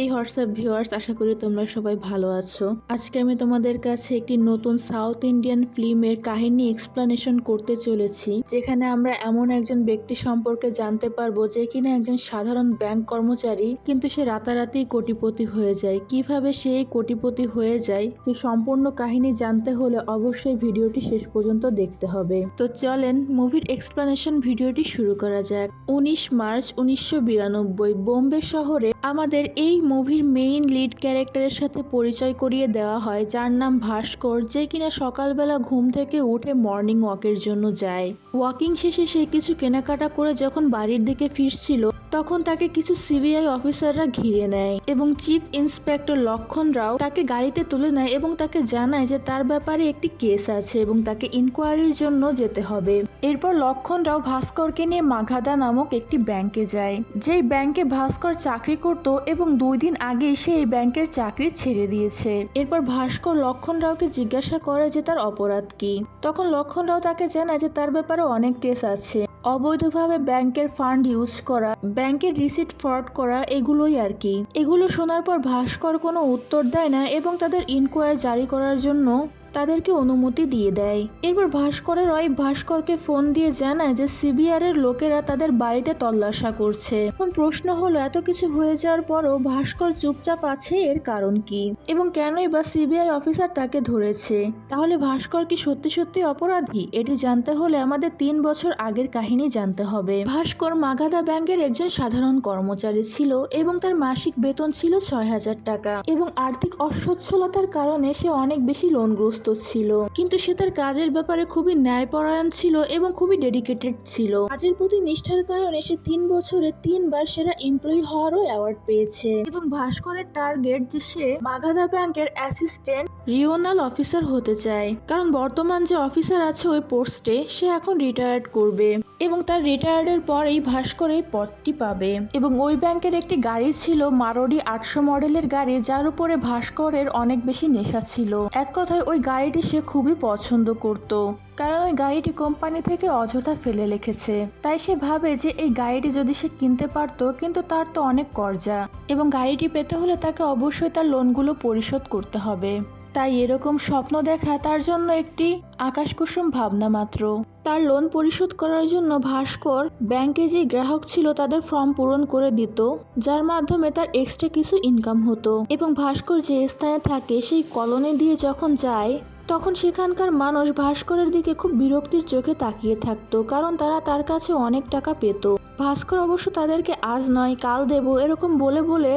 এই WhatsApp viewers, আশা করি তোমরা সবাই ভালো আছো। আজকে আমি তোমাদের কাছে একটি নতুন সাউথ ইন্ডিয়ান ফিল্মের কাহিনী এক্সপ্লানেশন করতে চলেছি, যেখানে আমরা এমন একজন ব্যক্তি সম্পর্কে জানতে পারব যে কিনা একজন সাধারণ ব্যাংক কর্মচারী, কিন্তু সে রাতারাতি কোটিপতি হয়ে যায়। কীভাবে সে কোটিপতি হয়ে যায় সেই সম্পূর্ণ কাহিনী জানতে হলে অবশ্যই ভিডিওটি শেষ পর্যন্ত দেখতে হবে। তো চলেন, মুভির এক্সপ্লানেশন ভিডিওটি শুরু করা যাক। উনিশ মার্চ উনিশশো বিরানব্বই, বোম্বে শহরে আমাদের এই মুভির মেইন লিড ক্যারেক্টারের সাথে পরিচয় করিয়ে দেওয়া হয়, যার নাম ভাস্কর, যে কিনা সকালবেলা ঘুম থেকে উঠে মর্নিং ওয়াকের জন্য যায়। ওয়াকিং শেষে সে কিছু কেনাকাটা করে যখন বাড়ির দিকে ফিরছিল তখন তাকে কিছু সিবিআই অফিসাররা ঘিরে নেয় এবং চিফ ইন্সপেক্টর লক্ষণ রাও তাকে গাড়িতে তুলে নেয় এবং তাকে জানায় যে তার ব্যাপারে একটি কেস আছে এবং তাকে ইনকোয়ারির জন্য যেতে হবে। এরপর লক্ষণ রাও ভাস্করকে নিয়ে মাঘাদা নামক একটি ব্যাংকে যায়। যেই ব্যাংকে ভাস্কর চাকরি করত এবং দুই দিন আগেই সে এই ব্যাংকের চাকরি ছেড়ে দিয়েছে। এরপর ভাস্কর লক্ষণ রাওকে জিজ্ঞাসা করে যে তার অপরাধ কি? তখন লক্ষণ রাও তাকে জানায় যে তার ব্যাপারে অনেক কেস আছে। অবৈধভাবে ব্যাংকের ফান্ড ইউজ করা, ব্যাংকের রিসিট ফ্রড করা এগুলোই আর কি। এগুলো শোনার পর ভাস্কর কোনো উত্তর দেয় না এবং তাদের ইনকোয়ারি জারি করার জন্য তাদেরকে অনুমতি দিয়ে দেয়। এরপর ভাস্করের ওই ভাস্করকে ফোন দিয়ে জানায় যে সিবিআর এর লোকেরা তাদের বাড়িতে তল্লাশা করছে। এখন প্রশ্ন হলো, এত কিছু হয়ে যাওয়ার পরও ভাস্কর চুপচাপ আছে, এর কারণ কি? এবং কেনই বা সিবিআই অফিসার তাকে ধরেছে? তাহলে ভাস্কর কি সত্যি সত্যি অপরাধী? এটি জানতে হলে আমাদের তিন বছর আগের কাহিনী জানতে হবে। ভাস্কর মাগাদা ব্যাংকের একজন সাধারণ কর্মচারী ছিল এবং তার মাসিক বেতন ছিল ছয় হাজার টাকা। এবং আর্থিক অসচ্ছলতার কারণে সে অনেক বেশি লোনগ্রস্ত ছিল। কিন্তু সে তার কাজের ব্যাপারে খুবই ন্যায়পরায়ণ ছিল এবং খুবই ডেডিকেটেড ছিল। কাজের প্রতি নিষ্ঠার কারণে সে তিন বছরে তিনবার সেরা এমপ্লয়ি হওয়ারও অ্যাওয়ার্ড পেয়েছে। এবং ভাস্করের টার্গেট যে সে মাগাদা ব্যাংকের অ্যাসিস্ট্যান্ট রিওনাল অফিসার হতে চায়। কারণ বর্তমান যে অফিসার আছে ওই পোস্টে সে এখন রিটায়ার্ড করবে এবং তার রিটায়ার্ডের পর এই ভাস্কর এই পদটি পাবে। এবং ওই ব্যাংকের একটি গাড়ি ছিল মারোডি আটশো মডেলের গাড়ি, যার উপরে ভাস্করের অনেক বেশি নেশা ছিল। এক কথায় ওই গাড়িটি সে খুবই পছন্দ করত। কারণ ওই গাড়িটি কোম্পানি থেকে অযথা ফেলে রেখেছে। তাই সে ভাবে যে এই গাড়িটি যদি সে কিনতে পারত, কিন্তু তার তো অনেক কর্জা। এবং গাড়িটি পেতে হলে তাকে অবশ্যই তার লোনগুলো পরিশোধ করতে হবে। তাই এরকম স্বপ্ন দেখা তার জন্য একটি আকাশকুসুম ভাবনা মাত্র। তার লোন পরিশোধ করার জন্য ভাস্কর ব্যাংকে যে গ্রাহক ছিল তাদের ফর্ম পূরণ করে দিত, যার মাধ্যমে তার এক্সট্রা কিছু ইনকাম হতো। এবং ভাস্কর যে স্থানে থাকে সেই কলোনি দিয়ে যখন যায়, তখন সেখানকার মানুষ ভাস্করের দিকে খুব বিরক্তির চোখে তাকিয়ে থাকতো, কারণ তারা তার কাছে অনেক টাকা পেত। ভাস্কর অবশ্য তাদেরকে আজ নয়, কাল দেব, এরকম বলে বলে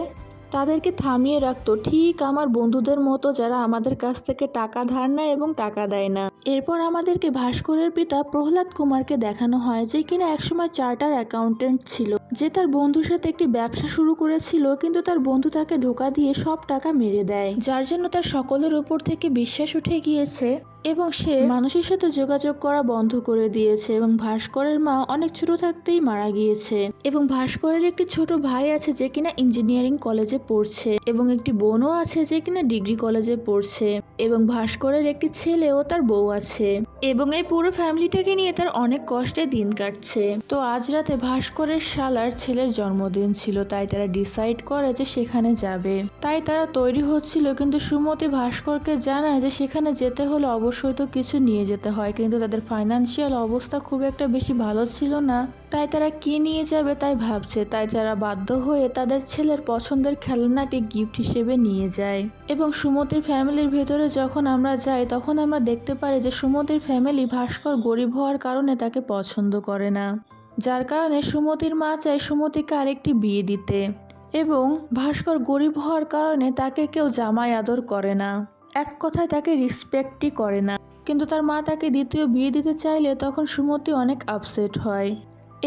তাদেরকে থামিয়ে রাখতো। ঠিক আমার বন্ধুদের মতো যারা আমাদের কাছ থেকে টাকা ধার নেয় এবং টাকা দেয় না। এরপর আমাদেরকে ভাস্করের পিতা প্রহ্লাদ কুমারকে দেখানো হয় যে কিনা একসময় চার্টার অ্যাকাউন্টেন্ট ছিল। যে তার বন্ধুর সাথে একটি ব্যবসা শুরু করেছিল, কিন্তু তার বন্ধু তাকে ধোকা দিয়ে সব টাকা মেরে দেয়। যার জন্য তার সকলের উপর থেকে বিশ্বাস উঠে গিয়েছে এবং সে মানুষের সাথে যোগাযোগ করা বন্ধ করে দিয়েছে এবং ভাস্করের মা অনেক ছোট থাকতেই মারা গিয়েছে। এবং ভাস্করের একটি ছোট ভাই আছে যে কিনা ইঞ্জিনিয়ারিং কলেজে পড়ছে এবং একটি বোনও আছে যে কিনা ডিগ্রি কলেজে পড়ছে এবং ভাস্করের একটি ছেলে ও তার বউ আছে। এবং এই পুরো ফ্যামিলিটাকে নিয়ে তার অনেক কষ্টে দিন কাটছে। তো আজ রাতে ভাস্করের শালার ছেলের জন্মদিন ছিল, তাই তারা ডিসাইড করে যে সেখানে যাবে। তাই তারা তৈরি হচ্ছিল, কিন্তু সুমতি ভাস্করকে জানায় যে সেখানে যেতে হলে অবশ্যই তো কিছু নিয়ে যেতে হয়, কিন্তু তাদের ফাইনান্সিয়াল অবস্থা খুব একটা বেশি ভালো ছিল না। তাই তারা কি নিয়ে যাবে তাই ভাবছে, তাই তারা বাধ্য হয়ে তাদের ছেলের পছন্দের খেলনাটি গিফট হিসেবে নিয়ে যায়। এবং সুমতির ফ্যামিলির ভেতরে যখন আমরা যাই, তখন আমরা দেখতে পারি যে সুমতির ফ্যামিলি ভাস্কর গরিব হওয়ার কারণে তাকে পছন্দ করে না। যার কারণে সুমতির মা চায় সুমতিকে আরেকটি বিয়ে দিতে। এবং ভাস্কর গরিব হওয়ার কারণে তাকে কেউ জামাই আদর করে না। এক কথায় তাকে রেসপেক্টই করে না। কিন্তু তার মা তাকে দ্বিতীয় বিয়ে দিতে চাইলে তখন সুমতি অনেক আপসেট হয়।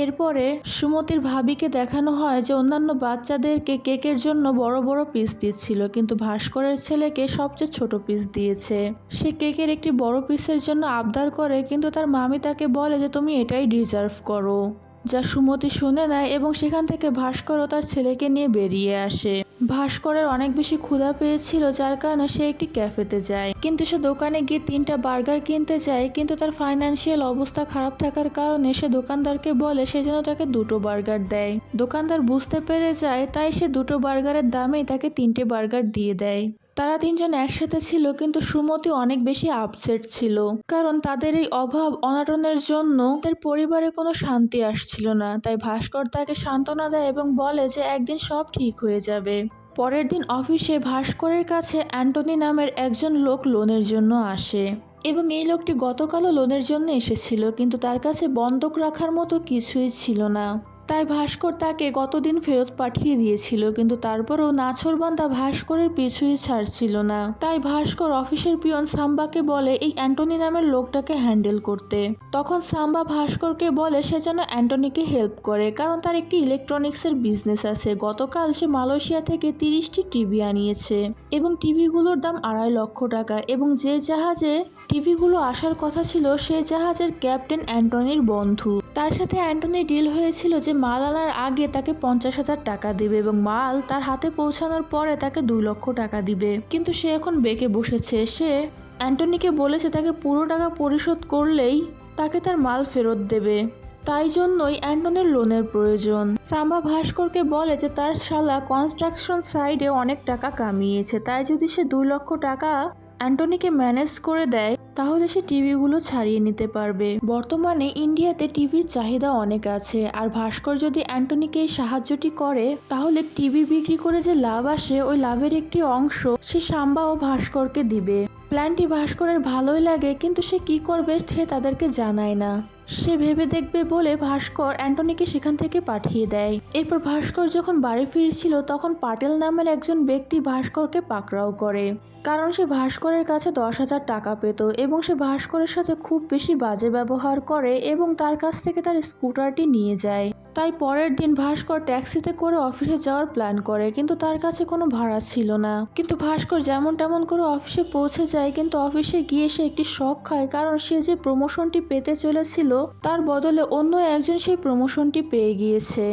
এরপরে সুমতির ভাবিকে দেখানো হয় যে অন্যান্য বাচ্চাদেরকে কেকের জন্য বড় বড় পিস দিচ্ছিল, কিন্তু ভাস্করের ছেলেকে সবচেয়ে ছোট পিস দিয়েছে। সে কেকের একটি বড় পিসের জন্য আবদার করে, কিন্তু তার মামি তাকে বলে যে, তুমি এটাই ডিজার্ভ করো। যা সুমতি শুনে নেয় এবং সেখান থেকে ভাস্কর ও তার ছেলেকে নিয়ে বেরিয়ে আসে। ভাস্করের অনেক বেশি ক্ষুধা পেয়েছিল, যার কারণে সে একটি ক্যাফেতে যায়। কিন্তু সে দোকানে গিয়ে তিনটা বার্গার কিনতে যায়, কিন্তু তার ফাইন্যান্সিয়াল অবস্থা খারাপ থাকার কারণে সে দোকানদারকে বলে সে যেন তাকে দুটো বার্গার দেয়। দোকানদার বুঝতে পেরে যায়, তাই সে দুটো বার্গারের দামেই তাকে তিনটে বার্গার দিয়ে দেয়। তারা তিনজন একসাথে ছিল, কিন্তু সুমতি অনেক বেশি আপসেট ছিল। কারণ তাদের এই অভাব অনাটনের জন্য তাদের পরিবারে কোনো শান্তি আসছিল না। তাই ভাস্কর তাকে সান্ত্বনা দেয় এবং বলে যে একদিন সব ঠিক হয়ে যাবে। পরের দিন অফিসে ভাস্করের কাছে অ্যান্টনি নামের একজন লোক লোনের জন্য আসে। এবং এই লোকটি গতকালও লোনের জন্য এসেছিল, কিন্তু তার কাছে বন্ধক রাখার মতো কিছুই ছিল না। তাই ভাস্কর তাকে গতদিন ফেরত পাঠিয়ে দিয়েছিল, কিন্তু তারপরও নাছরবান্দা ভাস্করের পিছুই ছাড়ছিল না। তাই ভাস্কর অফিসের পিয়ন সাম্বাকে বলে, এই অ্যান্টনি নামের লোকটাকে হ্যান্ডেল করতে। তখন সাম্বা ভাস্করকে বলে, সে যেন অ্যান্টনিকে হেল্প করে, কারণ তার একটি ইলেকট্রনিক্সের বিজনেস আছে। গতকাল সে মালয়েশিয়া থেকে তিরিশটি টিভি আনিয়েছে এবং টিভিগুলোর দাম আড়াই লক্ষ টাকা এবং যে জাহাজে টিভিগুলো আসার কথা ছিল, সে জাহাজের ক্যাপ্টেন অ্যান্টনির বন্ধু। তার সাথে অ্যান্টনি ডিল হয়েছিল যে মাল আনার আগে তাকে পঞ্চাশ হাজার টাকা দিবে এবং মাল তার হাতে পৌঁছানোর পরে তাকে দুই লক্ষ টাকা দিবে। কিন্তু সে এখন বেঁকে বসেছে। সে অ্যান্টনিকে বলেছে তাকে পুরো টাকা পরিশোধ করলেই তাকে তার মাল ফেরত দেবে। তাই জন্যই অ্যান্টনির লোনের প্রয়োজন। সাম্বা ভাস্করকে বলে যে তার শালা কনস্ট্রাকশন সাইডে অনেক টাকা কামিয়েছে। তাই যদি সে দুই লক্ষ টাকা অ্যান্টনিকে ম্যানেজ করে দেয়, তাহলে সে টিভিগুলো ছাড়িয়ে নিতে পারবে। বর্তমানে ইন্ডিয়াতে টিভির চাহিদা অনেক আছে, আর ভাস্কর যদি অ্যান্টনিকে এই সাহায্যটি করে, তাহলে টিভি বিক্রি করে যে লাভ আসে, ওই লাভের একটি অংশ সে সাম্বা ও ভাস্করকে দিবে। প্ল্যানটি ভাস্করের ভালোই লাগে, কিন্তু সে কি করবে সে তাদেরকে জানায় না। সে ভেবে দেখবে বলে ভাস্কর অ্যান্টনিকে সেখান থেকে পাঠিয়ে দেয়। এরপর ভাস্কর যখন বাড়ি ফিরছিল, তখন পাটেল নামের একজন ব্যক্তি ভাস্করকে পাকড়াও করে। কারণ সে ভাস্করের কাছে দশ হাজার টাকা পেত এবং সে ভাস্করের সাথে খুব বেশি বাজে ব্যবহার করে এবং তার কাছ থেকে তার স্কুটারটি নিয়ে যায়। তাই পরের দিন ভাস্কর ট্যাক্সিতে করে অফিসে যাওয়ার প্ল্যান করে, কিন্তু তার কাছে কোনো ভাড়া ছিল না। কিন্তু ভাস্কর যেমন তেমন করে অফিসে পৌঁছে যায়, কিন্তু অফিসে গিয়ে সে একটি শখ খায়, কারণ সে যে প্রমোশনটি পেতে চলেছিল, তার বদলে অন্য একজন সেই প্রমোশনটি পেয়ে গিয়েছে।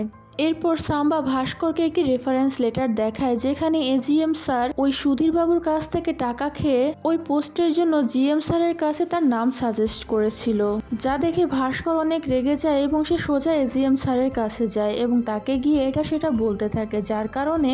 এরপর সাম্বা ভাস্করকে একটি রেফারেন্স লেটার দেখায়, যেখানে এজিএম স্যার ওই সুধীর বাবুর কাছ থেকে টাকা খেয়ে ওই পোস্টের জন্য জিএম স্যারের কাছে তার নাম সাজেস্ট করেছিল, যা দেখে ভাস্কর অনেক রেগে যায় এবং সে সোজা এজিএম স্যারের কাছে যায় এবং তাকে গিয়ে এটা সেটা বলতে থাকে, যার কারণে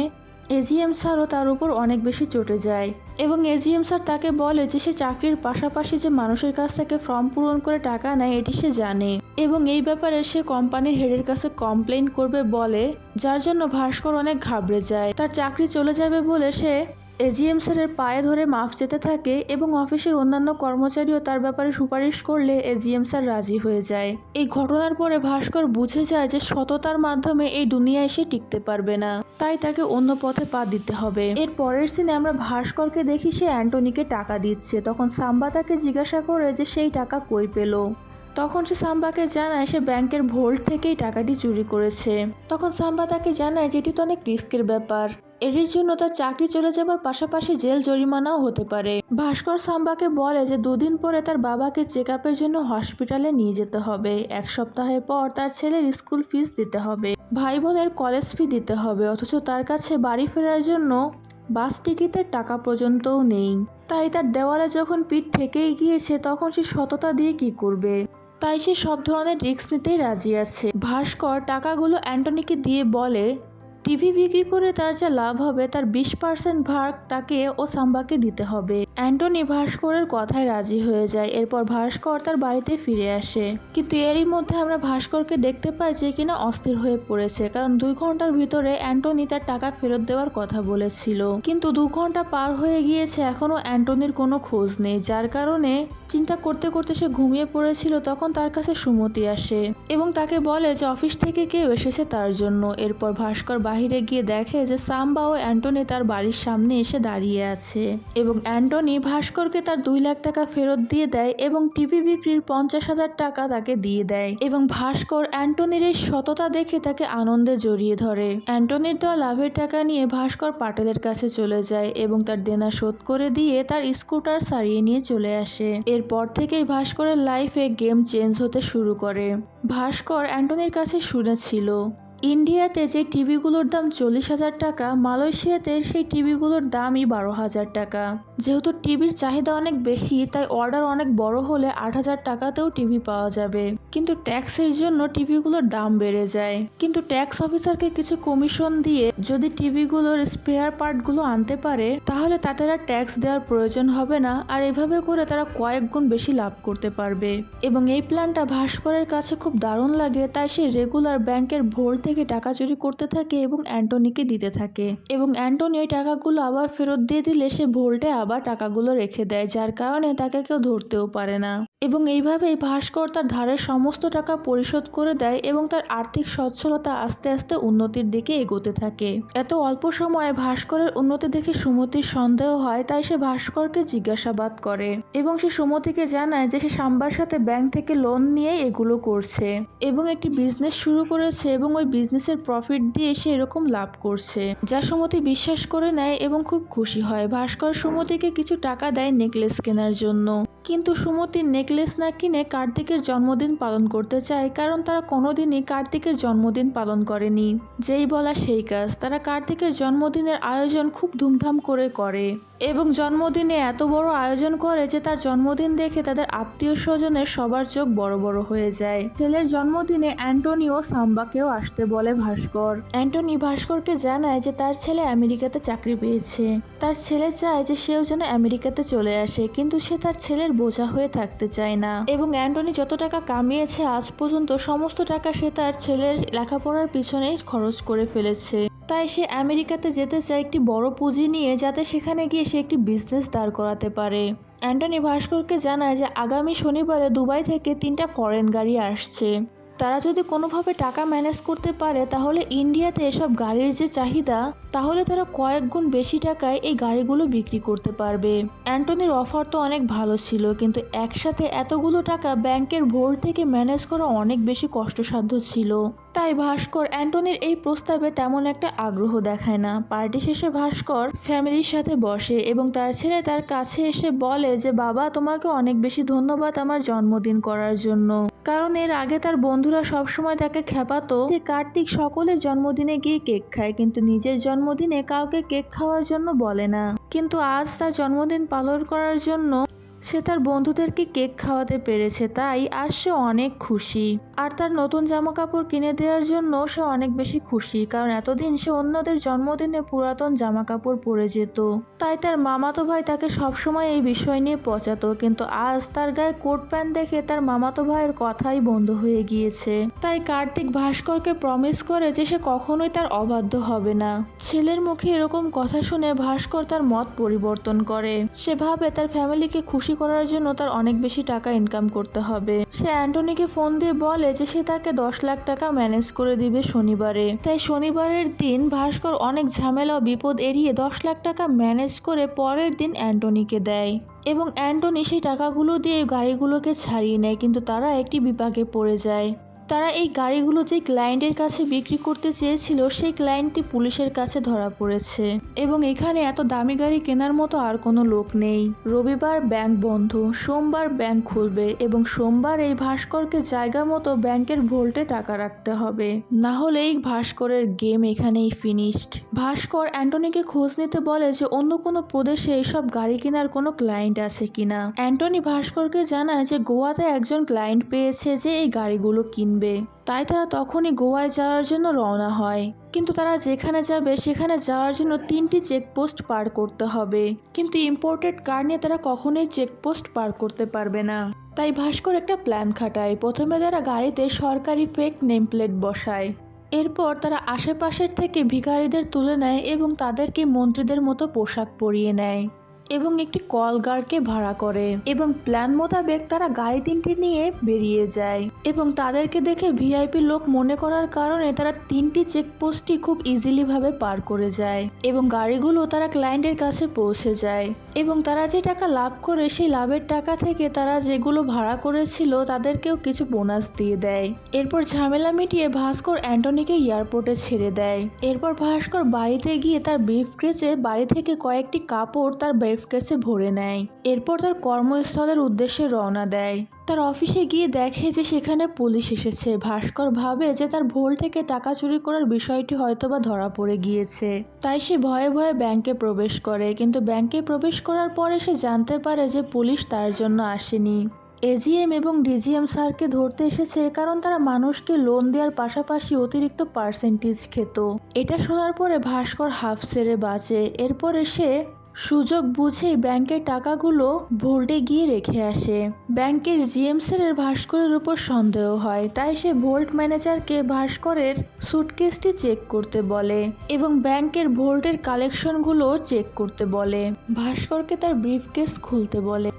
এজিএম স্যারও তার উপর অনেক বেশি চটে যায় এবং এজিএম স্যার তাকে বলে যে সে চাকরির পাশাপাশি যে মানুষের কাছ থেকে ফর্ম পূরণ করে টাকা নেয়, এটি সে জানে। এবং এই ব্যাপারে সে কোম্পানির হেডের কাছে কমপ্লেন করবে বলে, যার জন্য ভাস্কর অনেক ঘাবড়ে যায়। তার চাকরি চলে যাবে বলে সে এজিএম স্যারের পায়ে ধরে মাফ চেতে থাকে এবং অফিসের অন্যান্য কর্মচারীও তার ব্যাপারে সুপারিশ করলে এজিএম স্যার রাজি হয়ে যায়। এই ঘটনার পরে ভাস্কর বুঝে যায় যে সততার মাধ্যমে এই দুনিয়ায় সে টিকতে পারবে না। তাই তাকে অন্য পথে পা দিতে হবে। এর পরের সিনে আমরা ভাস্করকে দেখি সে অ্যান্টনিকে টাকা দিচ্ছে। তখন সাম্বা তাকে জিজ্ঞাসা করে যে সেই টাকা কই পেল? তখন সে সাম্বাকে জানায় সে ব্যাংকের ভোল্ট থেকেই টাকাটি চুরি করেছে। তখন সাম্বা তাকে জানায় যে এটি তো অনেক রিস্কের ব্যাপার। এর জন্য তার চাকরি চলে যাবার পাশাপাশি জেল জরিমানাও হতে পারে। ভাস্কর সাম্বাকে বলে যে দুদিন পরে তার বাবাকে চেক আপের জন্য হসপিটালে নিয়ে যেতে হবে। এক সপ্তাহের পর তার ছেলের স্কুল ফিস দিতে হবে। ভাই বোনের কলেজ ফি দিতে হবে, অথচ তার কাছে বাড়ি ফেরার জন্য বাস টিকিটের টাকা পর্যন্তও নেই। তাই তার দেওয়ালে যখন পিঠ ঠেকেই গিয়েছে, তখন সে সততা দিয়ে কি করবে? তাই সে সব ধরনের রিস্ক নিতেই রাজি আছে। ভাস্কর টাকাগুলো অ্যান্টনিকে দিয়ে বলে টিভি বিক্রি করে তার যা লাভ হবে, তার বিশ পার্সেন্ট ভাগ তাকে ও সাম্বাকে দিতে হবে। অ্যান্টনি ভাস্করের কথায় রাজি হয়ে যায়। এরপর ভাস্কর তার বাড়িতে ফিরে আসে। কিন্তু এরই মধ্যে আমরা ভাস্করকে দেখতে পাই যে কিনা অস্থির হয়ে পড়েছে, কারণ দুই ঘণ্টার ভিতরে অ্যান্টনি তার টাকা ফেরত দেওয়ার কথা বলেছিল। কিন্তু দু ঘণ্টা পার হয়ে গিয়েছে, এখনও অ্যান্টনির কোনো খোঁজ নেই, যার কারণে চিন্তা করতে করতে সে ঘুমিয়ে পড়েছিল, তখন তার কাছে সুমতি আসে এবং তাকে বলে যে, অফিস থেকে কেউ এসেছে তার জন্য। এরপর ভাস্কর বাহিরে গিয়ে দেখে যে সাম্বা ও অ্যান্টনি তার বাড়ির সামনে এসে দাঁড়িয়ে আছে এবং অ্যান্টনি ভাস্করকে তার দুই লাখ টাকা ফেরত দিয়ে দেয় এবং টিভি বিক্রির পঞ্চাশ হাজার টাকা তাকে দিয়ে দেয় এবং ভাস্কর অ্যান্টনির এই সততা দেখে তাকে আনন্দে জড়িয়ে ধরে। অ্যান্টনির দেওয়া লাভের টাকা নিয়ে ভাস্কর পাটেলের কাছে চলে যায় এবং তার দেনা শোধ করে দিয়ে তার স্কুটার সারিয়ে নিয়ে চলে আসে। এরপর থেকেই ভাস্করের লাইফে গেম চেঞ্জ হতে শুরু করে। ভাস্কর অ্যান্টনির কাছে শুনেছিল। ইন্ডিয়াতে যে টিভিগুলোর দাম চল্লিশ হাজার টাকা, মালয়েশিয়াতে সেই টিভিগুলোর দামই বারো হাজার টাকা। যেহেতু টিভির চাহিদা অনেক বেশি, তাই অর্ডার অনেক বড় হলে আট হাজার টাকাতেও টিভি পাওয়া যাবে। কিন্তু ট্যাক্সের জন্য টিভিগুলোর দাম বেড়ে যায়। কিন্তু ট্যাক্স অফিসারকে কিছু কমিশন দিয়ে যদি টিভিগুলোর স্পেয়ার পার্টগুলো আনতে পারে, তাহলে তাদের আর ট্যাক্স দেওয়ার প্রয়োজন হবে না, আর এভাবে করে তারা কয়েক গুণ বেশি লাভ করতে পারবে। এবং এই প্ল্যানটা ভাস্করের কাছে খুব দারুণ লাগে, তাই সে রেগুলার ব্যাংকের ভোল থেকে টাকা চুরি করতে থাকে এবং অ্যান্টনিকে দিতে থাকে। এবং অ্যান্টনি এই টাকাগুলো আবার ফেরত দিয়ে দিলে সে ভোল্টে আবার টাকাগুলো রেখে দেয়, যার কারণে তাকে কেউ ধরতেও পারে না। এবং এইভাবেই ভাস্কর তার ধারের সমস্ত টাকা পরিশোধ করে দেয় এবং তার আর্থিক সচ্ছলতা আস্তে আস্তে উন্নতির দিকে এগোতে থাকে। এত অল্প সময়ে ভাস্করের উন্নতি দেখে সুমতির সন্দেহ হয়, তাই সে ভাস্করকে জিজ্ঞাসাবাদ করে এবং সে সুমতিকে জানায় যে সে সাম্বার সাথে ব্যাংক থেকে লোন নিয়ে এগুলো করছে এবং একটি বিজনেস শুরু করেছে এবং ওই বিজনেসের প্রফিট দিয়ে সে এরকম লাভ করছে, যা সুমতি বিশ্বাস করে নেয় এবং খুব খুশি হয়। ভাস্কর সুমতিকে কিছু টাকা দেয় নেকলেস কেনার জন্য। কিন্তু সুমতির নেকলেস না কিনে কার্তিকের জন্মদিন পালন করতে চায়, কারণ তারা কোনোদিনই কার্তিকের জন্মদিন পালন করেনি। যেই বলা সেই কাজ, তারা কার্তিকের জন্মদিনের আয়োজন খুব ধুমধাম করে করে এবং জন্মদিনে এত বড় আয়োজন করে যে তার জন্মদিন দেখে তাদের আত্মীয় স্বজনের সবার চোখ বড় বড় হয়ে যায়। ছেলের জন্মদিনে অ্যান্টনিও সাম্বাকেও আসতে বলে ভাস্কর। অ্যান্টনি ভাস্করকে জানায় যে তার ছেলে আমেরিকাতে চাকরি পেয়েছে। তার ছেলে চায় যে সেও যেন আমেরিকাতে চলে আসে, কিন্তু সে তার ছেলের বোঝা হয়ে থাকতে চায়। না। এবং অ্যান্টনি যত টাকা কামিয়েছে আজ পর্যন্ত সমস্ত টাকা সে তার ছেলের লেখাপড়ার পিছনেই খরচ করে ফেলেছে। তাই সে আমেরিকাতে যেতে চায় একটি বড় পুঁজি নিয়ে যাতে সেখানে গিয়ে সে একটি বিজনেস দাঁড় করাতে পারে। অ্যান্টনি ভাস্করকে জানায় যে আগামী শনিবারে দুবাই থেকে তিনটা ফরেন গাড়ি আসছে। তারা যদি কোনোভাবে টাকা ম্যানেজ করতে পারে, তাহলে ইন্ডিয়াতে এসব গাড়ির যে চাহিদা, তাহলে তারা কয়েক গুণ বেশি টাকায় এই গাড়িগুলো বিক্রি করতে পারবে। অ্যান্টনির অফার তো অনেক ভালো ছিল, কিন্তু একসাথে এতগুলো টাকা ব্যাংকের ভোর থেকে ম্যানেজ করা অনেক বেশি কষ্টসাধ্য ছিল। তাই ভাস্কর অ্যান্টনির এই প্রস্তাবে তেমন একটা আগ্রহ দেখায় না। পার্টি শেষে ভাস্কর ফ্যামিলির সাথে বসে এবং তার ছেলে তার কাছে এসে বলে যে, বাবা, তোমাকে অনেক বেশি ধন্যবাদ আমার জন্মদিন করার জন্য। কারণ এর আগে তার বন্ধুরা সবসময় তাকে খেপাতো যে, কার্তিক সকলের জন্মদিনে গিয়ে কেক খায়, কিন্তু নিজের জন্মদিনে কাউকে কেক খাওয়ার জন্য বলে না। কিন্তু আজ তার জন্মদিন পালন করার জন্য সে তার বন্ধুদেরকে কেক খাওয়াতে পেরেছে, তাই আর সে অনেক খুশি। আর তার নতুন জামা কাপড় কিনে দেওয়ার জন্য সে অনেক বেশি খুশি, কারণ এতদিন সে অন্যদের জন্মদিনে পুরাতন জামা কাপড় পরে যেত। তাই তার মামাতো ভাই তাকে সবসময় এই বিষয় নিয়ে পচাতো, কিন্তু আজ তার গায়ে কোট প্যান্ট দেখে তার মামাতো ভাইয়ের কথাই বন্ধ হয়ে গিয়েছে। তাই কার্তিক ভাস্করকে প্রমিস করে যে সে কখনোই তার অবাধ্য হবে না। ছেলের মুখে এরকম কথা শুনে ভাস্কর তার মত পরিবর্তন করে। সে ভাবে তার ফ্যামিলিকে খুশি করার জন্য তার অনেক বেশি টাকা ইনকাম করতে হবে। সে অ্যান্টনিকে ফোন দিয়ে বলে যে সে তাকে দশ লাখ টাকা ম্যানেজ করে দিবে শনিবারে। তাই শনিবারের দিন ভাস্কর অনেক ঝামেলা ও বিপদ এড়িয়ে দশ লাখ টাকা ম্যানেজ করে পরের দিন অ্যান্টনিকে দেয়। এবং অ্যান্টনি সেই টাকাগুলো দিয়ে গাড়িগুলোকে ছাড়িয়ে নেয়, কিন্তু তারা একটি বিপাকে পড়ে যায়। তারা এই গাড়িগুলো যে ক্লায়েন্টের কাছে বিক্রি করতে চেয়েছিল, সেই ক্লায়েন্টটি পুলিশের কাছে ধরা পড়েছে। এবং এখানে এত দামি গাড়ি কেনার মতো আর কোনো লোক নেই। রবিবার ব্যাংক বন্ধ, সোমবার ব্যাংক খুলবে এবং সোমবার এই ভাস্করকে জায়গা মতো ব্যাংকের ভোল্টে টাকা রাখতে হবে। না হলে এই ভাস্করের গেম এখানেই ফিনিশড ভাস্কর অ্যান্টনিকে খোঁজ নিতে বলে যে অন্য কোনো প্রদেশে এসব গাড়ি কেনার কোনো ক্লায়েন্ট আছে কিনা। অ্যান্টনি ভাস্করকে জানায় যে গোয়াতে একজন ক্লায়েন্ট পেয়েছে যে এই গাড়িগুলো কিনবে তাই তারা তখনই গোয়ায় যাওয়ার জন্য রওনা হয়। কিন্তু তারা যেখানে যাবে, সেখানে যাওয়ার জন্য তিনটি চেকপোস্ট পার করতে হবে। কিন্তু ইম্পোর্টেড কার নিয়ে তারা কখনোই চেকপোস্ট পার করতে পারবে না। তাই ভাস্কর একটা প্ল্যান খাটায়। প্রথমে তারা গাড়িতে সরকারি ফেক নেম প্লেট বসায়। এরপর তারা আশেপাশের থেকে ভিখারিদের তুলে নেয় এবং তাদেরকে মন্ত্রীদের মতো পোশাক পরিয়ে নেয়। এবং একটি কল গার্ডকে ভাড়া করে এবং প্ল্যান মোতাবেক তারা গাড়ি তিনটি নিয়ে বেরিয়ে যায়। এবং তাদেরকে দেখে ভিআইপি লোক মনে করার কারণে তারা তিনটি চেকপোস্টই খুব ইজিলি ভাবে পার করে যায় এবং গাড়িগুলো তারা ক্লায়েন্টের কাছে পৌঁছে যায়। এবং তারা যে টাকা লাভ করে সেই লাভের টাকা থেকে তারা যেগুলো ভাড়া করেছিল তাদেরকেও কিছু বোনাস দিয়ে দেয়। এরপর ঝামেলা মিটিয়ে ভাস্কর অ্যান্টনিকে এয়ারপোর্টে ছেড়ে দেয়। এরপর ভাস্কর বাড়িতে গিয়ে তার ব্রিফ কেসে বাড়ি থেকে কয়েকটি কাপড় তার ব্রিফ কেসে ভরে নেয়। এরপর তার কর্মস্থলের উদ্দেশ্যে রওনা দেয়। তার অফিসে গিয়ে দেখে যে সেখানে পুলিশ এসেছে। ভাস্কর ভাবে যে তার ভোল থেকে টাকা চুরি করার বিষয়টি হয়তোবা ধরা পড়ে গিয়েছে। তাই সে ভয়ে ভয়ে ব্যাংকে প্রবেশ করে। কিন্তু ব্যাংকে প্রবেশ করার পরে সে জানতে পারে যে পুলিশ তার জন্য আসেনি। এজিএম এবং ডিজিএম স্যারকে ধরতে এসেছে কারণ তারা মানুষকে লোন দেওয়ার পাশাপাশি অতিরিক্ত পার্সেন্টেজ খেত। এটা শোনার পরে ভাস্কর হাফ ছেড়ে বাঁচে। এরপরে সে সুযোগ বুঝে ব্যাংকের টাকাগুলো ভোল্টে গিয়ে রেখে আসে। ব্যাংকের জিএম স্যারের ভাস্করের উপর সন্দেহ হয়, তাই সে ভোল্ট ম্যানেজারকে ভাস্করের সুটকেসটি চেক করতে বলে এবং ব্যাংকের ভোল্টের কালেকশনগুলো চেক করতে বলে। ভাস্করকে তার ব্রিফকেস খুলতে বলে।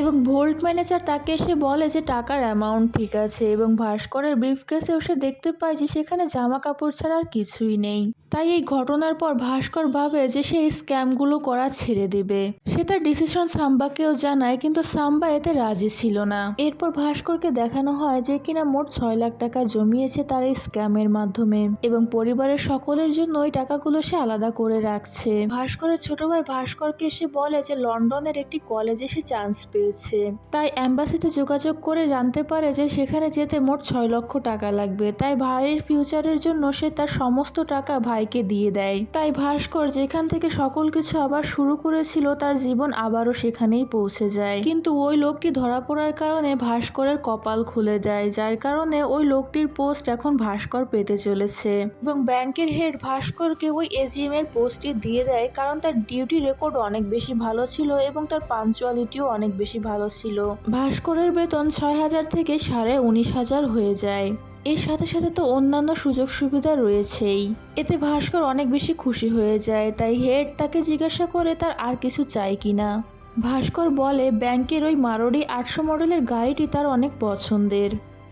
এবং ভোল্ট ম্যানেজার তাকে এসে বলে যে টাকার অ্যামাউন্ট ঠিক আছে এবং ভাস্করের ব্রিফকেসেও সে দেখতে পায় যে সেখানে জামা কাপড় ছাড়া আর কিছুই নেই। তাই এই ঘটনার পর ভাস্কর ভাবে যে সে এই স্ক্যামগুলো করা ছেড়ে দেবে। সে তার ডিসিশন সাম্বাকেও জানায়, কিন্তু সাম্বা এতে রাজি ছিল না। এরপর ভাস্করকে দেখানো হয় যে কিনা মোট ছয় লাখ টাকা জমিয়েছে তার এই স্ক্যামের মাধ্যমে এবং পরিবারের সকলের জন্য ওই টাকাগুলো সে আলাদা করে রাখছে। ভাস্করের ছোট ভাই ভাস্করকে এসে বলে যে লন্ডনের একটি কলেজে সে চান্স পেয়েছে তাই অ্যাম্বাসিতে যোগাযোগ করে জানতে পারে যে সেখানে যেতে মোট ছয় লক্ষ টাকা লাগবে। তাই ভাইয়ের ফিউচারের জন্য সে তার সমস্ত টাকা ভাইকে দিয়ে দেয়। তাই ভাস্কর যেখান থেকে সকল কিছু আবার শুরু করেছিল, তার জীবন আবারও সেখানেই পৌঁছে যায়। কিন্তু ওই লোকটি ধরা পড়ার কারণে ভাস্করের কপাল খুলে যায়, যার কারণে ওই লোকটির পোস্ট এখন ভাস্কর পেতে চলেছে। এবং ব্যাংকের হেড ভাস্করকে ওই এজিএম এর পোস্টটি দিয়ে দেয়, কারণ তার ডিউটি রেকর্ড অনেক বেশি ভালো ছিল এবং তার পাঞ্চুয়ালিটিও অনেক বেশি ভালো ছিল। ভাস্করের বেতন ছয় হাজার থেকে সাড়ে উনিশ হাজার হয়ে যায়। এর সাথে সাথে তো অন্যান্য সুযোগ সুবিধা রয়েছেই। এতে ভাস্কর অনেক বেশি খুশি হয়ে যায়, তাই হেড তাকে জিজ্ঞাসা করে তার আর কিছু চাই কিনা। ভাস্কর বলে, ব্যাংকের ওই মারোডি আটশো মডেলের গাড়িটি তার অনেক পছন্দের।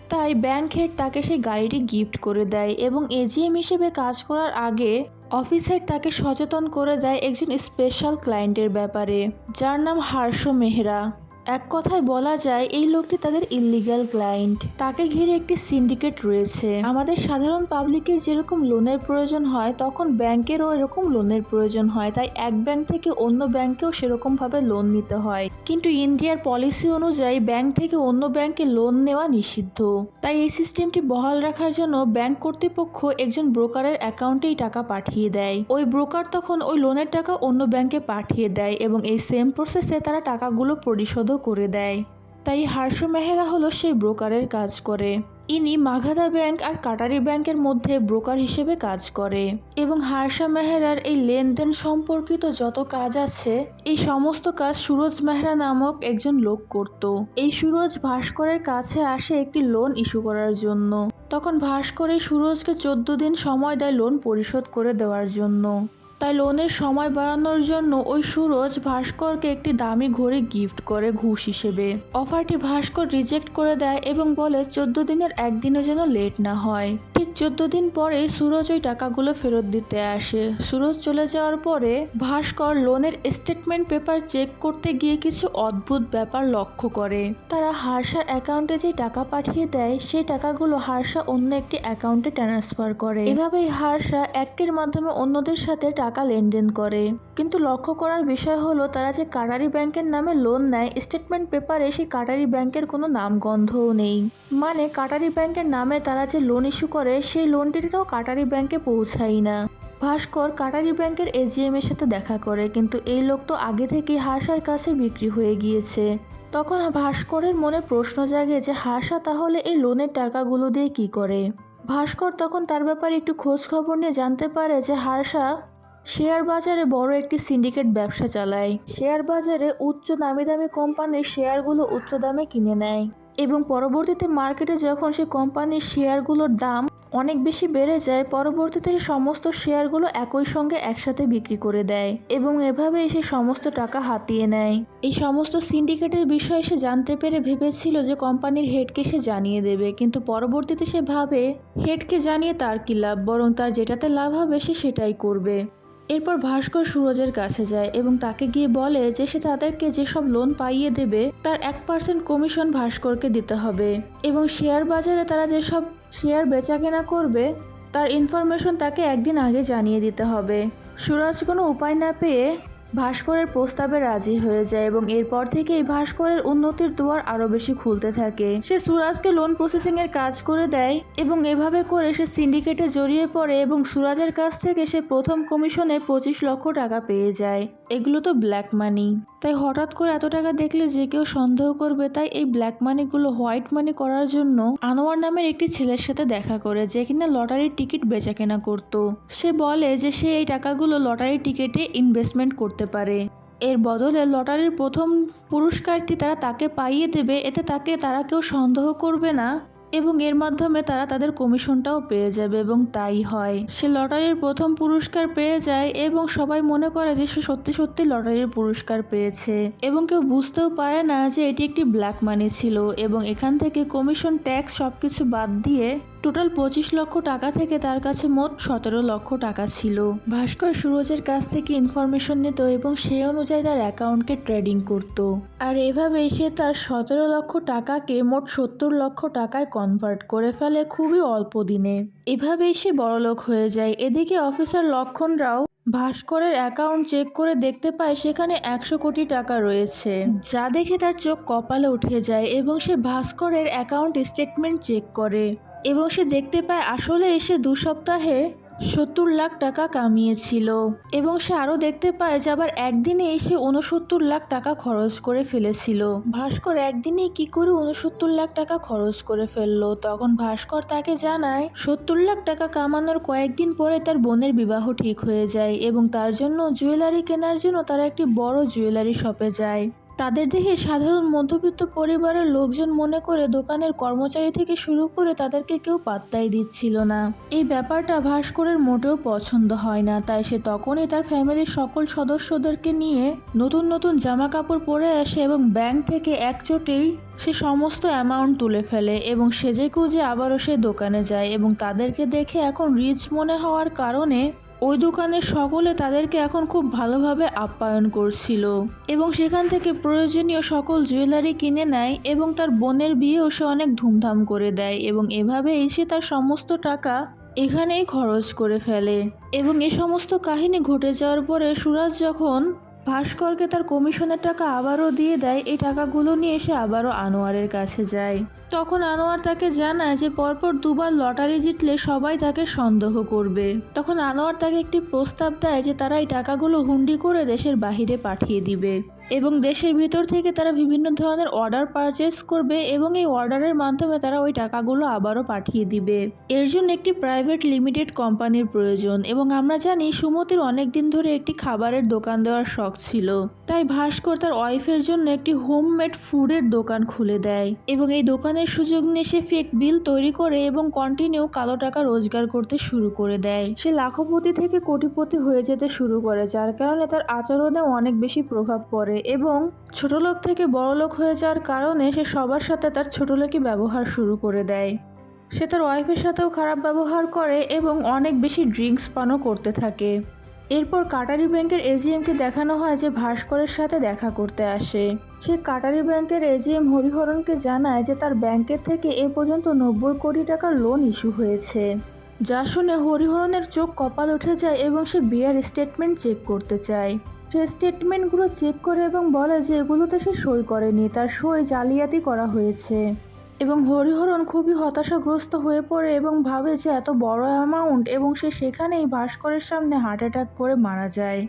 তাই ব্যাংক হেড তাকে সেই গাড়িটি গিফট করে দেয় এবং এজিএম হিসেবে কাজ করার আগে অফিস হেড তাকে সচেতন করে দেয় একজন স্পেশাল ক্লায়েন্টের ব্যাপারে, যার নাম হার্ষ মেহরা। এক কথায় বলা যায়, এই লোকটি তাদের ইল্লিগাল ক্লায়েন্ট তাকে ঘিরে একটি সিন্ডিকেট রয়েছে। আমাদের সাধারণ পাবলিকের যেরকম লোনের প্রয়োজন হয়, তখন ব্যাংকেরও এরকম লোনের প্রয়োজন হয়। তাই এক ব্যাংক থেকে অন্য ব্যাংকেও সেরকম ভাবে লোন নিতে হয়। কিন্তু ইন্ডিয়ার পলিসি অনুযায়ী ব্যাংক থেকে অন্য ব্যাংকে লোন নেওয়া নিষিদ্ধ। তাই এই সিস্টেমটি বহাল রাখার জন্য ব্যাংক কর্তৃপক্ষ একজন ব্রোকারের অ্যাকাউন্টেই টাকা পাঠিয়ে দেয়। ওই ব্রোকার তখন ওই লোনের টাকা অন্য ব্যাংকে পাঠিয়ে দেয় এবং এই সেম প্রসেসে তারা টাকাগুলো পরিশোধও করে দেয়। তাই হার্ষ মেহরা হলো সেই ব্রোকারের কাজ করে। ইনি মাঘাদা ব্যাংক আর কাটারি ব্যাংকের মধ্যে ব্রোকার হিসেবে কাজ করে। এবং হার্ষা মেহরার এই লেনদেন সম্পর্কিত যত কাজ আছে, এই সমস্ত কাজ সুরজ মেহরা নামক একজন লোক করত। এই সুরজ ভাস্করের কাছে আসে একটি লোন ইস্যু করার জন্য। তখন ভাস্কর সুরজকে চোদ্দ দিন সময় দেয় লোন পরিশোধ করে দেওয়ার জন্য। তাই লোনের সময় বাড়ানোর জন্য ওই সুরজ ভাস্করকে একটি দামি ঘড়ি গিফট করে ঘুষ হিসেবে। অফারটি ভাস্কর রিজেক্ট করে দেয় এবং বলে, চোদ্দ দিনের একদিনও যেন লেট না হয়। ঠিক চোদ্দ দিন পরে সুরজ ওই টাকাগুলো ফেরত দিতে আসে। সুরজ চলে যাওয়ার পরে ভাস্কর লোনের স্টেটমেন্ট পেপার চেক করতে গিয়ে কিছু অদ্ভুত ব্যাপার লক্ষ্য করে। তারা হার্ষার অ্যাকাউন্টে যে টাকা পাঠিয়ে দেয়, সেই টাকাগুলো হার্ষা অন্য একটি অ্যাকাউন্টে ট্রান্সফার করে। এভাবেই হার্ষা একটির মাধ্যমে অন্যদের সাথে টাকা লেনদেন করে। কিন্তু লক্ষ্য করার বিষয় হলো, তারা যে কাটারি ব্যাংকের নামে লোন নেয় স্টেটমেন্ট পেপারে সেই কাটারি ব্যাংকের কোনো নামগন্ধও নেই। মানে কাটারি ব্যাংকের নামে তারা যে লোন ইস্যু করে, সেই লোনটিটাও কাটারি ব্যাংকে পৌঁছায় না। ভাস্কর কাটারি ব্যাংকের এজিএম এর সাথে দেখা করে, কিন্তু এই লোক তো আগে থেকেই হার্ষার কাছে বিক্রি হয়ে গিয়েছে। তখন ভাস্করের মনে প্রশ্ন জাগে যে হার্ষা তাহলে এই লোনের টাকাগুলো দিয়ে কি করে? ভাস্কর তখন তার ব্যাপারে একটু খোঁজ খবর নিয়ে জানতে পারে যে হার্ষা শেয়ার বাজারে বড় একটি সিন্ডিকেট ব্যবসা চালায়। শেয়ার বাজারে উচ্চ দামি দামি কোম্পানির শেয়ারগুলো উচ্চ দামে কিনে নেয় এবং পরবর্তীতে মার্কেটে যখন সে কোম্পানির শেয়ারগুলোর দাম অনেক বেশি বেড়ে যায়, পরবর্তীতে সে সমস্ত শেয়ারগুলো একই সঙ্গে একসাথে বিক্রি করে দেয় এবং এভাবে সে সমস্ত টাকা হাতিয়ে নেয়। এই সমস্ত সিন্ডিকেটের বিষয়ে সে জানতে পেরে ভেবেছিল যে কোম্পানির হেডকে সে জানিয়ে দেবে, কিন্তু পরবর্তীতে সে ভাবে, হেডকে জানিয়ে তার কি লাভ? বরং তার যেটাতে লাভ হবে সে সেটাই করবে। এরপর ভাস্কর সুরজের কাছে যায় এবং তাকে গিয়ে বলে যে সে তাদেরকে যেসব লোন পাইয়ে দেবে, তার এক পার্সেন্ট কমিশন ভাস্করকে দিতে হবে। এবং শেয়ার বাজারে তারা যেসব শেয়ার বেচা কেনা করবে, তার ইনফরমেশন তাকে একদিন আগে জানিয়ে দিতে হবে। সুরজ কোনো উপায় না পেয়ে ভাস্করের প্রস্তাবে রাজি হয়ে যায় এবং এরপর থেকেই ভাস্করের উন্নতির দুয়ার আরও বেশি খুলতে থাকে। সে সুরাজকে লোন প্রসেসিং এর কাজ করে দেয় এবং এভাবে করে সে সিন্ডিকেটে জড়িয়ে পড়ে এবং সুরাজের কাছ থেকে সে প্রথম কমিশনে পঁচিশ লক্ষ টাকা পেয়ে যায়। এগুলো তো ব্ল্যাক মানি তাই হঠাৎ করে এত টাকা দেখলে যে কেউ সন্দেহ করবে, তাই এই ব্ল্যাক মানিগুলো হোয়াইট মানি করার জন্য আনোয়ার নামের একটি ছেলের সাথে দেখা করে যে কিনা লটারির টিকিট বেচা কেনা করতো। সে বলে যে সে এই টাকাগুলো লটারির টিকিটে ইনভেস্টমেন্ট করতে পারে। এর বদলে লটারির প্রথম পুরস্কারটি তারা তাকে পাইয়ে দেবে, এতে তাকে, তারা কেউ সন্দেহ করবে না এবং এর মাধ্যমে তারা তাদের কমিশনটাও পেয়ে যাবে এবং তাই হয়। সে লটারির প্রথম পুরস্কার পেয়ে যায় এবং সবাই মনে করে যে সে সত্যি সত্যি লটারির পুরস্কার পেয়েছে এবং কেউ বুঝতেও পারে না যে এটি একটি ব্ল্যাক মানি ছিল এবং এখান থেকে কমিশন, ট্যাক্স সবকিছু বাদ দিয়ে টোটাল পঁচিশ লক্ষ টাকা থেকে তার কাছে মোট সতেরো লক্ষ টাকা ছিল। ভাস্কর সুরজের কাছ থেকে ইনফরমেশন নিত এবং সেই অনুযায়ী তার অ্যাকাউন্টকে ট্রেডিং করত। আর এভাবেই সে তার সতেরো লক্ষ টাকাকে মোট সত্তর লক্ষ টাকায় কনভার্ট করে ফেলে খুবই অল্প দিনে। এভাবেই সে বড়লোক হয়ে যায়। এদিকে অফিসার লক্ষণ রাও ভাস্করের অ্যাকাউন্ট চেক করে দেখতে পায় সেখানে একশো কোটি টাকা রয়েছে। যা দেখে তার চোখ কপালে উঠে যায় এবং সে ভাস্করের অ্যাকাউন্ট স্টেটমেন্ট চেক করে। এবং সে দেখতে পায় আসলে এসে দু সপ্তাহে সত্তর লাখ টাকা কামিয়েছিল। এবং সে আরও দেখতে পায় যে আবার একদিনে এসে উনসত্তর লাখ টাকা খরচ করে ফেলেছিল। ভাস্কর একদিনেই কি করে উনসত্তর লাখ টাকা খরচ করে ফেলল? তখন ভাস্কর তাকে জানায়, সত্তর লাখ টাকা কামানোর কয়েকদিন পরে তার বোনের বিবাহ ঠিক হয়ে যায় এবং তার জন্য জুয়েলারি কেনার জন্য তারা একটি বড় জুয়েলারি শপে যায়। তাদের দেখে সাধারণ মধ্যবিত্ত পরিবারের লোকজন মনে করে দোকানের কর্মচারী থেকে শুরু করে তাদেরকে কেউ পাত্তাই দিচ্ছিল না। এই ব্যাপারটা ভাস্করের মোটেও পছন্দ হয় না, তাই সে তখনই তার ফ্যামিলির সকল সদস্যদেরকে নিয়ে নতুন নতুন জামা কাপড় পরে আসে এবং ব্যাংক থেকে একচোটেই সে সমস্ত অ্যামাউন্ট তুলে ফেলে এবং সেজে কুজে আবারও সে দোকানে যায় এবং তাদেরকে দেখে এখন রিচ মনে হওয়ার কারণে ওই দোকানের সকলে তাদেরকে এখন খুব ভালোভাবে আপ্যায়ন করছিল এবং সেখান থেকে প্রয়োজনীয় সকল জুয়েলারি কিনে নেয় এবং তার বোনের বিয়েও সে অনেক ধুমধাম করে দেয় এবং এভাবেই সে তার সমস্ত টাকা এখানেই খরচ করে ফেলে। এবং এ সমস্ত কাহিনী ঘটে যাওয়ার পরে সুরাজ যখন ভাস্করকে তার কমিশনের টাকা আবারও দিয়ে দেয়, এই টাকাগুলো নিয়ে এসে আবারও আনোয়ারের কাছে যায়। তখন আনোয়ার তাকে জানায় যে পরপর দুবার লটারি জিতলে সবাই তাকে সন্দেহ করবে। তখন আনোয়ার তাকে একটি প্রস্তাব দেয় যে তারা এই টাকাগুলো হুন্ডি করে দেশের বাহিরে পাঠিয়ে দিবে। এবং দেশের ভিতর থেকে তারা বিভিন্ন ধরনের অর্ডার পারচেস করবে এবং এই অর্ডারের মাধ্যমে তারা ওই টাকাগুলো আবারও পাঠিয়ে দিবে। এর জন্য একটি প্রাইভেট লিমিটেড কোম্পানির প্রয়োজন এবং আমরা জানি সুমতির অনেক দিন ধরে একটি খাবারের দোকান দেওয়ার শখ ছিল। তাই ভাস্কর তার ওয়াইফের জন্য একটি হোমমেড ফুডের দোকান খুলে দেয় এবং এই দোকানের সুযোগ নিয়ে সে ফেক বিল তৈরি করে এবং কন্টিনিউ কালো টাকা রোজগার করতে শুরু করে দেয়। সে লাখপতি থেকে কোটিপতি হয়ে যেতে শুরু করে, যার কারণে তার আচরণেও অনেক বেশি প্রভাব পড়ে। এবং ছোটলোক থেকে বড়লোক হয়ে যাওয়ার কারণে সে সবার সাথে তার ছোটলোকই ব্যবহার শুরু করে দেয়। সে তার ওয়াইফের সাথেও খারাপ ব্যবহার করে এবং অনেক বেশি ড্রিঙ্কস পানও করতে থাকে। এরপর কাটারি ব্যাংকের এজিএমকে দেখানো হয় যে ভাস্করের সাথে দেখা করতে আসে। সে কাটারি ব্যাংকের এজিএম হরিহরণকে জানায় যে তার ব্যাংকের থেকে এ পর্যন্ত নব্বই কোটি টাকার লোন ইস্যু হয়েছে। যা শুনে হরিহরণের চোখ কপাল উঠে যায় এবং সে বিয়ার স্টেটমেন্ট চেক করতে চায়। সে স্টেটমেন্টগুলো চেক করে এবং বলে যে এগুলোতে সে সই করেনি, তার সই জালিয়াতি করা হয়েছে। এবং হরিহরণ খুবই হতাশাগ্রস্ত হয়ে পড়ে এবং ভাবে যে এত বড় অ্যামাউন্ট এবং সে সেখানেই ভাস্করের সামনে হার্ট অ্যাটাক করে মারা যায়।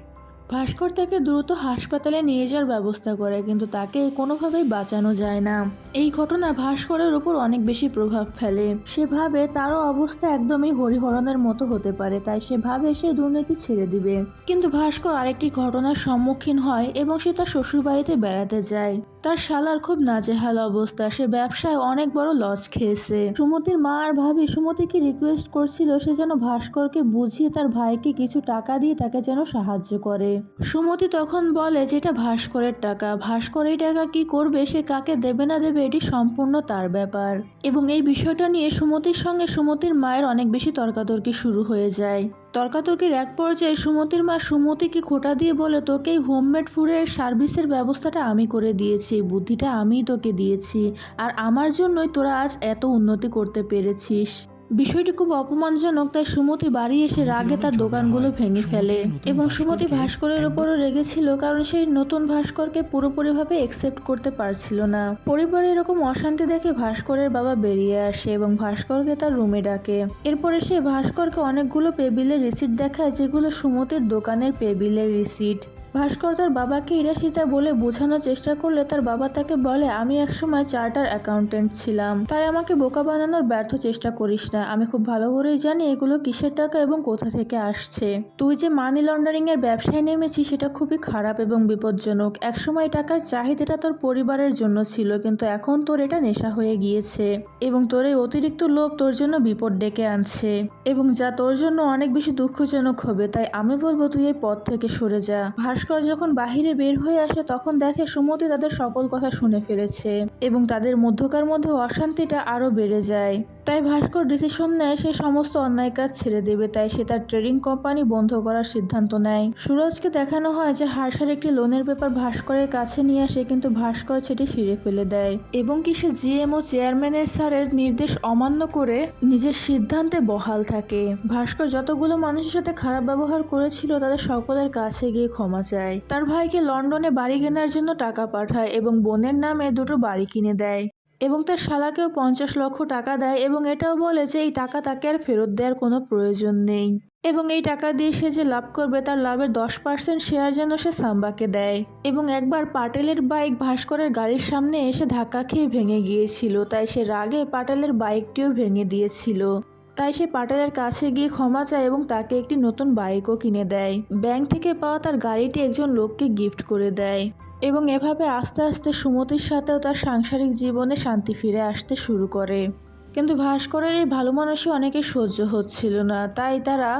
ভাস্কর তাকে দ্রুত হাসপাতালে নিয়ে যাওয়ার ব্যবস্থা করে, কিন্তু তাকে কোনোভাবেই বাঁচানো যায় না। এই ঘটনা ভাস্করের উপর অনেক বেশি প্রভাব ফেলে। সে ভাবে তারও অবস্থা একদমই হরিহরণের মতো হতে পারে, তাই সে ভাবে সে দুর্নীতি ছেড়ে দিবে। কিন্তু ভাস্কর আরেকটি ঘটনার সম্মুখীন হয় এবং সে তার শ্বশুরবাড়িতে বেড়াতে যায়। তার শালার খুব নাজেহাল অবস্থা। সে ব্যবসায় অনেক বড় লস খেয়েছে। সুমতির মা আর ভাবি, সুমতিকে রিকোয়েস্ট করছিল সে যেন ভাস্করকে বুঝিয়ে তার ভাইকে কিছু টাকা দিয়ে তাকে যেন সাহায্য করে। সুমতি তখন বলে যে, এটা ভাস্করের টাকা। ভাস্কর এই টাকা কি করবে? সে কাকে দেবে না দেবে এটি সম্পূর্ণ তার ব্যাপার। এবং এই বিষয়টা নিয়ে সুমতির সঙ্গে সুমতির মায়ের অনেক বেশি তর্কাতর্কি শুরু হয়ে যায়। তর্কাতর্কির এক পর্যায়ে সুমতির মা সুমতিকে খোটা দিয়ে বলে তোকে হোমমেড ফুডের সার্ভিসের ব্যবস্থাটা আমি করে দিয়েছি, বুদ্ধিটা আমিই তোকে দিয়েছি। আর আমার জন্যই তোরা আজ এত উন্নতি করতে পেরেছিস। বিষয়টি খুব অপমানজনক তাই সুমতি বাড়ি এসে রাগে তার দোকানগুলো ভেঙে ফেলে এবং সুমতি ভাস্করের উপরও রেগেছিল কারণ সেই নতুন ভাস্করকে পুরোপুরিভাবে একসেপ্ট করতে পারছিল না। পরিবারে এরকম অশান্তি দেখে ভাস্করের বাবা বেরিয়ে আসে এবং ভাস্করকে তার রুমে ডাকে। এরপরে সে ভাস্করকে অনেকগুলো পেবিলের রিসিট দেখায় যেগুলো সুমতির দোকানের পেবিলের রিসিট ভাস্কর তার বাবাকে ইরাশিতা বলে বোঝানোর চেষ্টা করলে তার বাবা তাকে বলে, আমি একসময় চার্টার অ্যাকাউন্টেন্ট ছিলাম। তাই আমাকে বোকা বানানোর ব্যর্থ চেষ্টা করিস না। আমি খুব ভালো করেই জানি এগুলো কিসের টাকা এবং কোথা থেকে আসছে। তুই যে মানি লন্ডারিং এর ব্যবসায় নেমেছিস, সেটা খুবই খারাপ এবং বিপজ্জনক। একসময় টাকার চাহিদাটা তোর পরিবারের জন্য ছিল, কিন্তু এখন তোর এটা নেশা হয়ে গিয়েছে এবং তোর এই অতিরিক্ত লোভ তোর জন্য বিপদ ডেকে আনছে এবং যা তোর জন্য অনেক বেশি দুঃখজনক হবে। তাই আমি বলব, তুই এই পথ থেকে সরে যা। ভাস্কর যখন বাহিরে বের হয়ে আসে, তখন দেখে সুমতি তাদের সকল কথা শুনে ফেলেছে এবং তাদের মধ্যকার মধ্যে অশান্তিটা আরও বেড়ে যায়। তাই ভাস্কর ডিসিশন নেয় সে সমস্ত অন্যায় কাজ ছেড়ে দেবে, তাই সে তার ট্রেডিং কোম্পানি বন্ধ করার সিদ্ধান্ত নেয়। সুরজকে দেখানো হয় যে হার্ষার একটি লোনের পেপার ভাস্করের কাছে নিয়ে আসে, কিন্তু ভাস্কর সেটি ছিঁড়ে ফেলে দেয়। এবং কি সে জিএম ও চেয়ারম্যানের স্যারের নির্দেশ অমান্য করে নিজের সিদ্ধান্তে বহাল থাকে। ভাস্কর যতগুলো মানুষের সাথে খারাপ ব্যবহার করেছিল, তাদের সকলের কাছে গিয়ে ক্ষমা চায়। তার ভাইকে লন্ডনে বাড়ি কেনার জন্য টাকা পাঠায় এবং বোনের নামে দুটো বাড়ি কিনে দেয়। এবং তার শালাকেও পঞ্চাশ লক্ষ টাকা দেয় এবং এটাও বলে যে এই টাকা তাকে আর ফেরত দেওয়ার কোনো প্রয়োজন নেই। এবং এই টাকা দিয়ে সে যে লাভ করবে তার লাভের দশ পার্সেন্ট শেয়ার যেন সে সাম্বাকে দেয়। এবং একবার পাটেলের বাইক ভাস্করের গাড়ির সামনে এসে ধাক্কা খেয়ে ভেঙে গিয়েছিল। তাই সে রাগে পাটেলের বাইকটিও ভেঙে দিয়েছিল। তাই সে পাটেলের কাছে গিয়ে ক্ষমা চায় এবং তাকে একটি নতুন বাইকও কিনে দেয়। ব্যাংক থেকে পাওয়া তার গাড়িটি একজন লোককে গিফট করে দেয়। এবং এভাবে আস্তে আস্তে সুমতির সাথেও তার সাংসারিক জীবনে শান্তি ফিরে আসতে শুরু করে। কিন্তু ভাস্করের এই ভালো মানুষই অনেকে সহ্য হচ্ছিল না। তাই তারা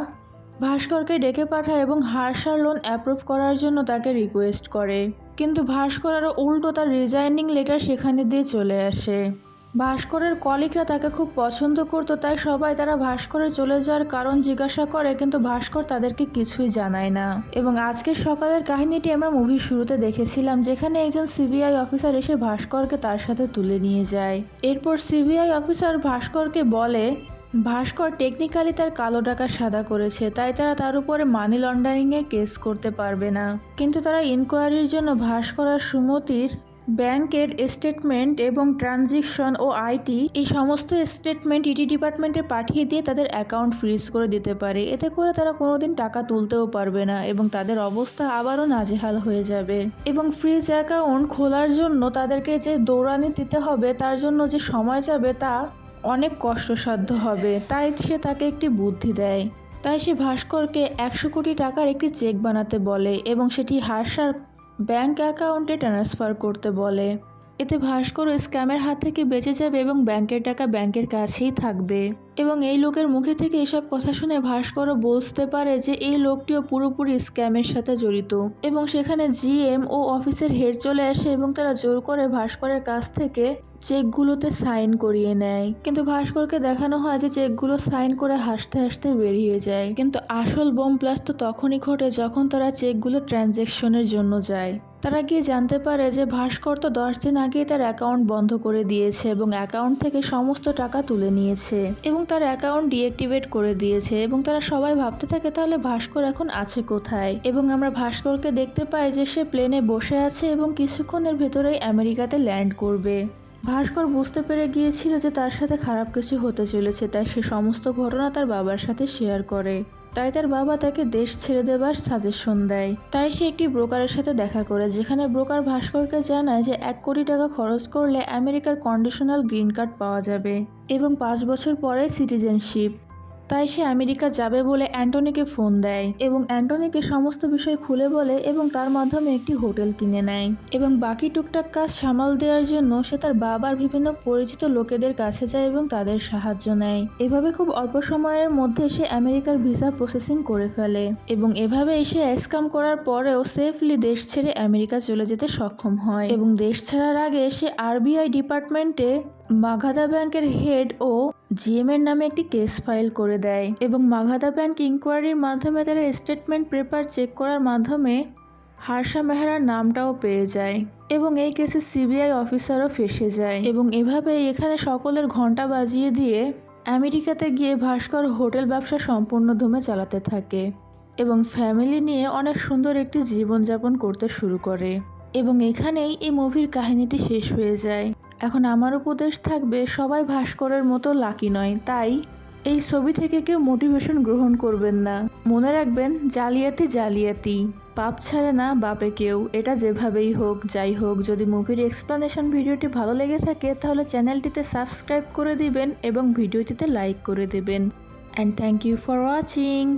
ভাস্করকে ডেকে পাঠায় এবং হার্সার লোন অ্যাপ্রুভ করার জন্য তাকে রিকোয়েস্ট করে। কিন্তু ভাস্কর আরও উল্টো তার রিজাইনিং লেটার সেখানে দিয়ে চলে আসে। ভাস্করের কলিগরা তাকে খুব পছন্দ করতো, তাই সবাই তারা ভাস্করের চলে যাওয়ার কারণ জিজ্ঞাসা করে, কিন্তু ভাস্কর তাদেরকে কিছুই জানায় না। এবং আজকের সকালের কাহিনীটি আমরা মুভির শুরুতে দেখেছিলাম, যেখানে একজন সিবিআই অফিসার এসে ভাস্করকে তার সাথে তুলে নিয়ে যায়। এরপর সিবিআই অফিসার ভাস্করকে বলে, ভাস্কর টেকনিক্যালি তার কালো টাকা সাদা করেছে, তাই তারা তার উপরে মানি লন্ডারিংয়ে কেস করতে পারবে না। কিন্তু তারা ইনকোয়ারির জন্য ভাস্কর আর সুমতির ব্যাংকের স্টেটমেন্ট এবং ট্রানজিকশন ও আইটি, এই সমস্ত স্টেটমেন্ট ইটি ডিপার্টমেন্টে পাঠিয়ে দিয়ে তাদের অ্যাকাউন্ট ফ্রিজ করে দিতে পারে। এতে করে তারা কোনোদিন টাকা তুলতেও পারবে না এবং তাদের অবস্থা আবারও নাজেহাল হয়ে যাবে। এবং ফ্রিজ অ্যাকাউন্ট খোলার জন্য তাদেরকে যে দৌড়ানি দিতে হবে, তার জন্য যে সময় যাবে তা অনেক কষ্টসাধ্য হবে। তাই সে তাকে একটি বুদ্ধি দেয়। তাই সে ভাস্করকে একশো কোটি টাকার একটি চেক বানাতে বলে এবং সেটি হার্ষার ব্যাংক অ্যাকাউন্টে ট্রান্সফার করতে বলে। এতে ভাস্কর স্ক্যামের হাত থেকে বেঁচে যাবে এবং ব্যাংকের টাকা ব্যাংকের কাছেই থাকবে। এবং এই লোকের মুখে থেকে এসব কথা শুনে ভাস্করও বুঝতে পারে যে এই লোকটিও পুরোপুরি স্ক্যামের সাথে জড়িত। এবং সেখানে জিএম ও অফিসের হেড চলে আসে এবং তারা জোর করে ভাস্করের কাছ থেকে চেকগুলোতে সাইন করিয়ে নেয়। কিন্তু ভাস্করকে দেখানো হয় যে চেকগুলো সাইন করে হাসতে হাসতে বেরিয়ে যায়। কিন্তু আসল বোম প্লাস তো তখনই ঘটে যখন তারা চেকগুলো ট্রানজ্যাকশনের জন্য যায়। তারা গিয়ে জানতে পারে যে ভাস্কর তো দশ দিন আগেই তার অ্যাকাউন্ট বন্ধ করে দিয়েছে এবং অ্যাকাউন্ট থেকে সমস্ত টাকা তুলে নিয়েছে এবং তার অ্যাকাউন্ট ডিঅ্যাক্টিভেট করে দিয়েছে এবং তারা সবাই ভাবতে থাকে, তাহলে ভাস্কর এখন আছে কোথায়? এবং আমরা ভাস্করকে দেখতে পাই যে সে প্লেনে বসে আছে এবং কিছুক্ষণের ভেতরেই আমেরিকাতে ল্যান্ড করবে। ভাস্কর বুঝতে পেরে গিয়েছিল যে তার সাথে খারাপ কিছু হতে চলেছে, তাই সে সমস্ত ঘটনা তার বাবার সাথে শেয়ার করে। তাই তার বাবা তাকে দেশ ছেড়ে দেবার সাজেশন দেয়। তাই সে একটি ব্রোকারের সাথে দেখা করে, যেখানে ব্রোকার ভাস্করকে জানায় যে এক কোটি টাকা খরচ করলে আমেরিকার কন্ডিশনাল গ্রিন কার্ড পাওয়া যাবে। এবং পাঁচ বছর পরে সিটিজেনশিপ তাই সে আমেরিকা যাবে বলে অ্যান্টনিকে ফোন দেয় এবং অ্যান্টনিকে সমস্ত বিষয় খুলে বলে এবং তার মাধ্যমে একটি হোটেল কিনে নেয় এবং বাকি টুকটাক কাজ সামাল দেওয়ার জন্য সে তার বাবার বিভিন্ন পরিচিত লোকেদের কাছে যায় এবং তাদের সাহায্য নেয়। এভাবে খুব অল্প সময়ের মধ্যে সে আমেরিকার ভিসা প্রসেসিং করে ফেলে এবং এভাবে এসে এসকাম করার পরেও সেফলি দেশ ছেড়ে আমেরিকা চলে যেতে সক্ষম হয় এবং দেশ ছাড়ার আগে সে আরবিআই ডিপার্টমেন্টে মাঘাদা ব্যাংকের হেড ও জিএম এর নামে একটি কেস ফাইল করে দেয় এবং মাঘাদা ব্যাংক ইনকোয়ারির মাধ্যমে তারা স্টেটমেন্ট পেপার চেক করার মাধ্যমে হার্ষা মেহরার নামটাও পেয়ে যায় এবং এই কেসে সিবিআই অফিসারও ফেসে যায় এবং এভাবেই এখানে সকলের ঘণ্টা বাজিয়ে দিয়ে আমেরিকাতে গিয়ে ভাস্কর হোটেল ব্যবসা সম্পূর্ণ ধুমে চালাতে থাকে এবং ফ্যামিলি নিয়ে অনেক সুন্দর একটি জীবনযাপন করতে শুরু করে এবং এখানেই এই মুভির কাহিনীটি শেষ হয়ে যায়। এখন আমার উপদেশ থাকবে সবাই ভাস্করের মতো লাকি নয়, তাই এই ছবি থেকে কেউ মোটিভেশন গ্রহণ করবেন না। মনে রাখবেন, জালিয়াতি জালিয়াতি। পাপ ছাড়ে না বাপে কেউ, এটা যেভাবেই হোক, যাই হোক, যদি মুভির এক্সপ্লানেশন ভিডিওটি ভালো লেগে থাকে, তাহলে চ্যানেলটিতে সাবস্ক্রাইব করে দিবেন এবং ভিডিওটিতে লাইক করে দেবেন। And thank you for watching